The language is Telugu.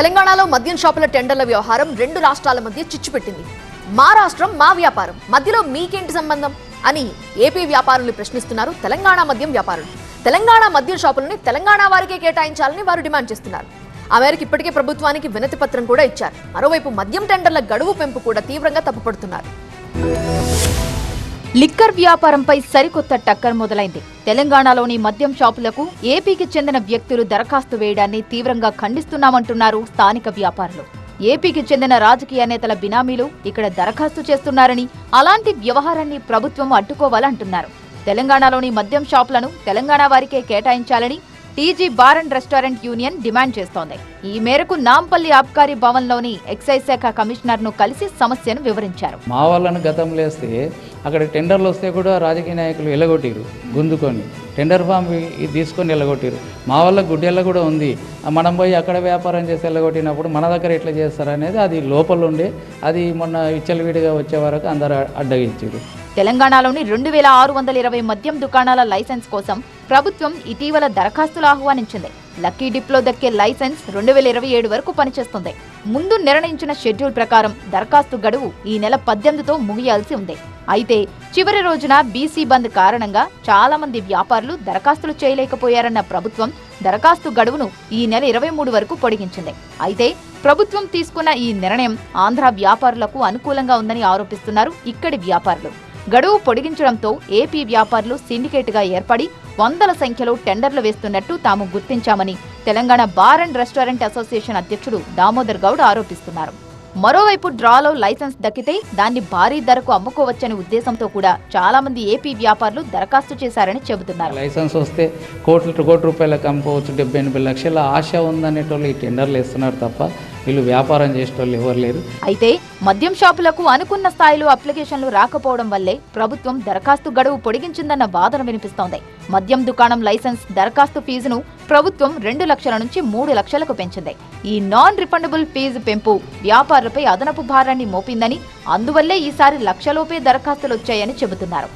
తెలంగాణలో మద్యం షాపుల టెండర్ల వ్యవహారం రెండు రాష్ట్రాల మధ్య చిచ్చు పెట్టింది. మా రాష్ట్రం మా వ్యాపారం. మధ్యలో మీకేంటి సంబంధం? అని ఏపీ వ్యాపారులు ప్రశ్నిస్తున్నారు తెలంగాణ మద్యం వ్యాపారులు. తెలంగాణ మద్యం షాపులని తెలంగాణ వారికే కేటాయించాలని వారు డిమాండ్ చేస్తున్నారు. ఆ మేరకు ఇప్పటికే ప్రభుత్వానికి వినతి పత్రం కూడా ఇచ్చారు. మరోవైపు మద్యం టెండర్ల గడువు పెంపు కూడా తీవ్రంగా తప్పుపడుతున్నారు. లిక్కర్ వ్యాపారంపై సరికొత్త టక్కర్ మొదలైంది. తెలంగాణలోని మద్యం షాపులకు ఏపీకి చెందిన వ్యక్తులు దరఖాస్తు వేయడాన్ని తీవ్రంగా ఖండిస్తున్నామంటున్నారు స్థానిక వ్యాపారులు. ఏపీకి చెందిన రాజకీయ నేతల బినామీలు ఇక్కడ దరఖాస్తు చేస్తున్నారని అలాంటి వ్యవహారాన్ని ప్రభుత్వం అడ్డుకోవాలంటున్నారు. తెలంగాణలోని మద్యం షాపులను తెలంగాణ వారికే కేటాయించాలని TG bar and restaurant union demand చేస్తోంది. ఈ మేరకు నాంపల్లి ఆబ్కారీ భవన్లోని ఎక్సైజ్ శాఖ కమిషనర్ను కలిసి సమస్యను వివరించారు. మా వాళ్ళను గతంలో వేస్తే అక్కడ టెండర్లు వస్తే కూడా రాజకీయ నాయకులు ఎల్లగొట్టిరు గుంజుకొని. టెండర్ ఫామ్ తీసుకొని ఎల్లగొట్టిరు మా వల్ల గుడ్డెల్ల కూడా ఉంది. మనం పోయి అక్కడ వ్యాపారం చేసి ఎల్లగొట్టినప్పుడు మన దగ్గర ఎట్లా చేస్తారనేది అది లోపల ఉండే అది మొన్న విచ్చలవిడిగా వచ్చే వరకు అందరు అడ్డగించారు. తెలంగాణలోని రెండు వేల ఆరు వందల ఇరవై మద్యం దుకాణాల లైసెన్స్ కోసం ప్రభుత్వం ఇటీవల దరఖాస్తులు ఆహ్వానించింది. లక్కీ డిప్లో దక్కే లైసెన్స్ రెండు వేల ఇరవై ఏడు వరకు పనిచేస్తుంది. ముందు నిర్ణయించిన షెడ్యూల్ ప్రకారం దరఖాస్తు గడువు ఈ నెల పద్దెనిమిదితో ముగియాల్సి ఉంది. అయితే చివరి రోజున బీసీ బంద్ కారణంగా చాలా మంది వ్యాపారులు దరఖాస్తులు చేయలేకపోయారన్న ప్రభుత్వం దరఖాస్తు గడువును ఈ నెల ఇరవై మూడు వరకు పొడిగించింది. అయితే ప్రభుత్వం తీసుకున్న ఈ నిర్ణయం ఆంధ్ర వ్యాపారులకు అనుకూలంగా ఉందని ఆరోపిస్తున్నారు ఇక్కడి వ్యాపారులు. గడువు పొడిగించడంతో ఏపీ వ్యాపారులు సిండికేట్గా ఏర్పడి వందల సంఖ్యలో టెండర్లు వేస్తున్నట్టు తాము గుర్తించామని Telangana bar and restaurant association అధ్యక్షుడు దామోదర్ గౌడ్ ఆరోపిస్తున్నారు. మరోవైపు డ్రాలో లైసెన్స్ దక్కితే దాన్ని భారీ ధరకు అమ్ముకోవచ్చనే ఉద్దేశంతో కూడా చాలా మంది ఏపీ వ్యాపారులు దరఖాస్తు చేశారని చెబుతున్నారు. లైసెన్స్ వస్తే కోట్ల కోటి రూపాయలకు అమ్ముకోవచ్చు డెబ్బై ఎనభై లక్షల ఆశ ఉందనేటోళ్ళు ఈ టెండర్లు వేస్తున్నారు తప్ప వీళ్ళు వ్యాపారం చేసేటోళ్ళు ఎవరు లేరు. అయితే మద్యం షాపులకు అనుకున్న స్థాయిలో అప్లికేషన్లు రాకపోవడం వల్లే ప్రభుత్వం దరఖాస్తు గడువు పొడిగించిందన్న వాదన వినిపిస్తోంది. మద్యం దుకాణం లైసెన్స్ దరఖాస్తు ఫీజును ప్రభుత్వం రెండు లక్షల నుంచి మూడు లక్షలకు పెంచింది. ఈ నాన్ రిఫండబుల్ ఫీజు పెంపు వ్యాపారులపై అదనపు భారాన్ని మోపిందని అందువల్లే ఈసారి లక్షలోపే దరఖాస్తులు వచ్చాయని చెబుతున్నారు.